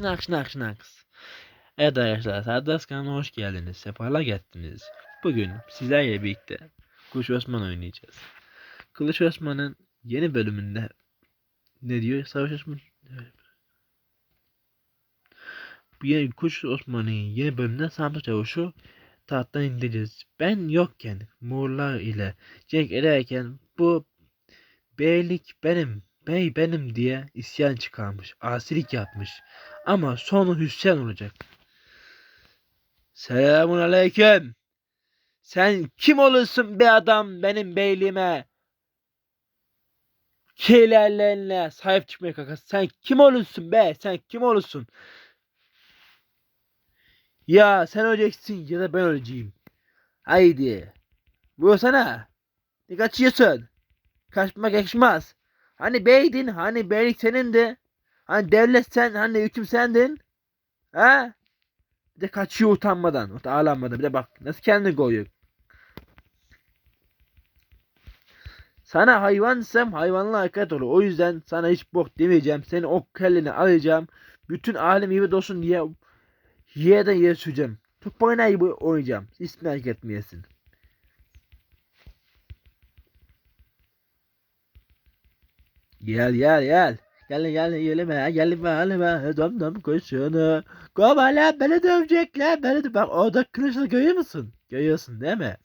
şınak şınak şınak. Evet arkadaşlar Serdar kanalına hoş geldiniz. Sefalar geldiniz. Bugün sizlerle birlikte Kılıç Osman oynayacağız. Kılıç Osman'ın yeni bölümünde ne diyor? Savaş Osman yeni Kılıç Osman'ın yeni bölümünde Samsun Çavuş'u tahttan indireceğiz. Ben yokken Moğollar ile cenk ederken bu beylik benim, bey benim diye isyan çıkarmış, asilik yapmış. Ama sonu hüsyan olacak. Selamun aleyküm. Sen kim olursun be adam benim beyliğime? Kilerlerine sahip çıkmaya kalkarsın. Sen kim olursun be? Sen kim olursun? Ya sen öleceksin ya da ben öleceğim. Haydi. Vursana. Ne kaçıyorsun? Kaçmak yakışmaz. Hani beydin, hani beylik senindi. Hani devlet sen, hani hüküm sendin. Ha? Bir de kaçıyor utanmadan, ağlanmadan. Bir de bak nasıl kendini koyuyor. Sana hayvansam hayvanla hakaret olur. O yüzden sana hiç bok demeyeceğim. Seni ok kelleni alacağım. Bütün alem iyi olsun diye yerden yere süreceğim. Top gibi oynayacağım. Hiç merak etmeyesin. Gel gel gel. Gel gel gelme gelme gelme dom dom koşunu. Kovala beni dövecekler beni de bak orada kılıçla görüyor musun? Görüyorsun değil mi?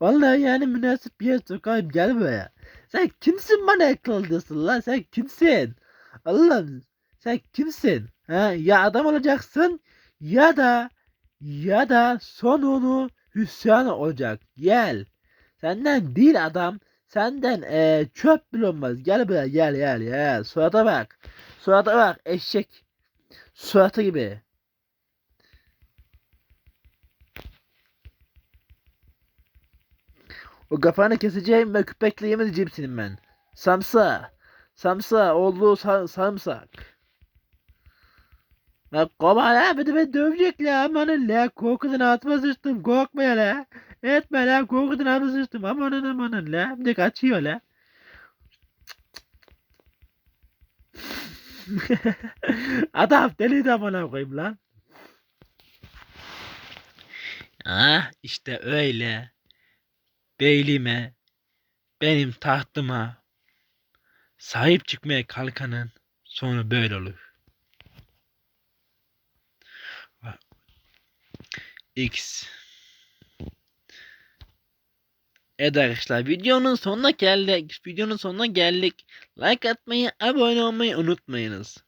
Vallahi yani münasip bir yer sokayım gel buraya. Sen kimsin bana akıllısın lan sen kimsin? Allah'ım sen kimsin? Ha? Ya adam olacaksın ya da ya da sonunu hüsyan olacak. Gel. Senden değil adam. Senden e, çöp bile olmaz. Gel buraya gel gel gel. Surata bak. Surata bak eşek. Suratı gibi. O kafanı keseceğim ve küpekle yem edeceğim senin ben. Samsa. Samsa oğlu sa sarımsak. Lan koma la beni beni dövecekler amanın la korkudan altıma sıçtım korkma ya la. Etme la korkudan altıma sıçtım amanın amanın la. Bir de kaçıyor la. Adam deli de amına koyayım lan. Ah işte öyle. Beyliğime, benim tahtıma sahip çıkmaya kalkanın sonu böyle olur. X Evet arkadaşlar videonun sonuna geldik. Videonun sonuna geldik. Like atmayı, abone olmayı unutmayınız.